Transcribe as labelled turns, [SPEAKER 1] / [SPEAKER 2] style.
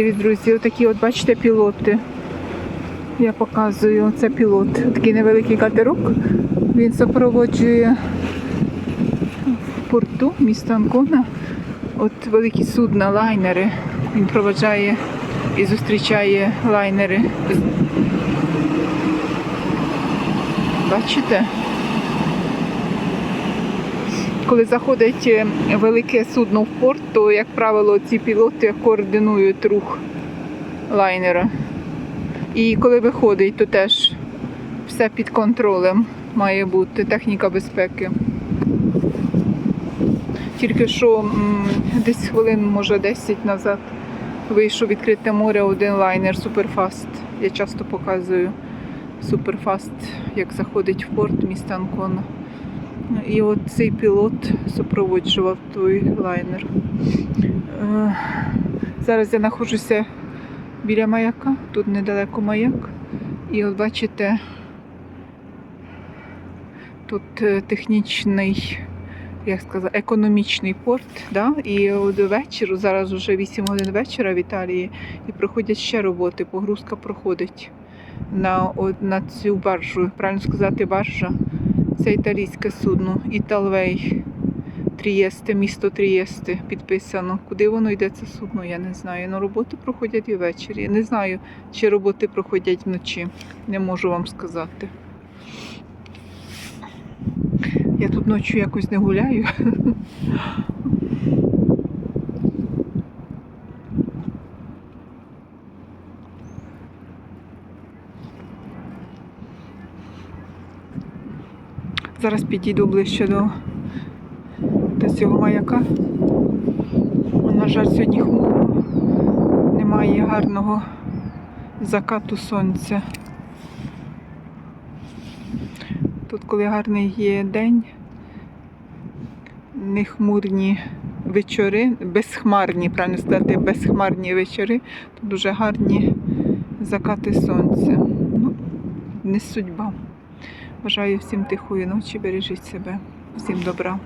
[SPEAKER 1] Привіт, друзі! Отакі от бачите пілоти. Я показую, це пілот. Такий невеликий катерок. Він супроводжує в порту міста Анкона. От великі судна, лайнери. Він проведжає і зустрічає лайнери. Бачите? Коли заходить е, велике судно в порт, то, як правило, ці пілоти координують рух лайнера. І коли виходить, то теж все під контролем має бути техніка безпеки. Тільки що десь хвилин, може 10 назад, вийшов відкрите море один лайнер Суперфаст. Я часто показую Суперфаст, як заходить в порт міста Анкона. І от цей пілот супроводжував той лайнер. Е, Зараз я знаходжуся біля маяка, тут недалеко маяк. І от бачите, тут е, технічний, як сказати, економічний порт. Да? І от вечір, зараз вже 8 годин вечора в Італії, і проходять ще роботи. Погрузка проходить на, на цю баржу. Правильно сказати, баржа. Це італійське судно. Італвей. Трієсте, місто Трієсте підписано. Куди воно йде це судно, я не знаю. Ну, роботи проходять і ввечері. Я не знаю, чи роботи проходять вночі. Не можу вам сказати. Я тут ночі якось не гуляю. Зараз підійду ближче до, до цього маяка. На жаль, сьогодні хмурно. Немає гарного закату сонця. Тут, коли гарний є день, не хмурні вечори, безхмарні, правильно сказати, безхмарні вечори, то дуже гарні закати сонця. Ну, не судьба. Бажаю всім тихої ночі, бережіть себе, всім добра.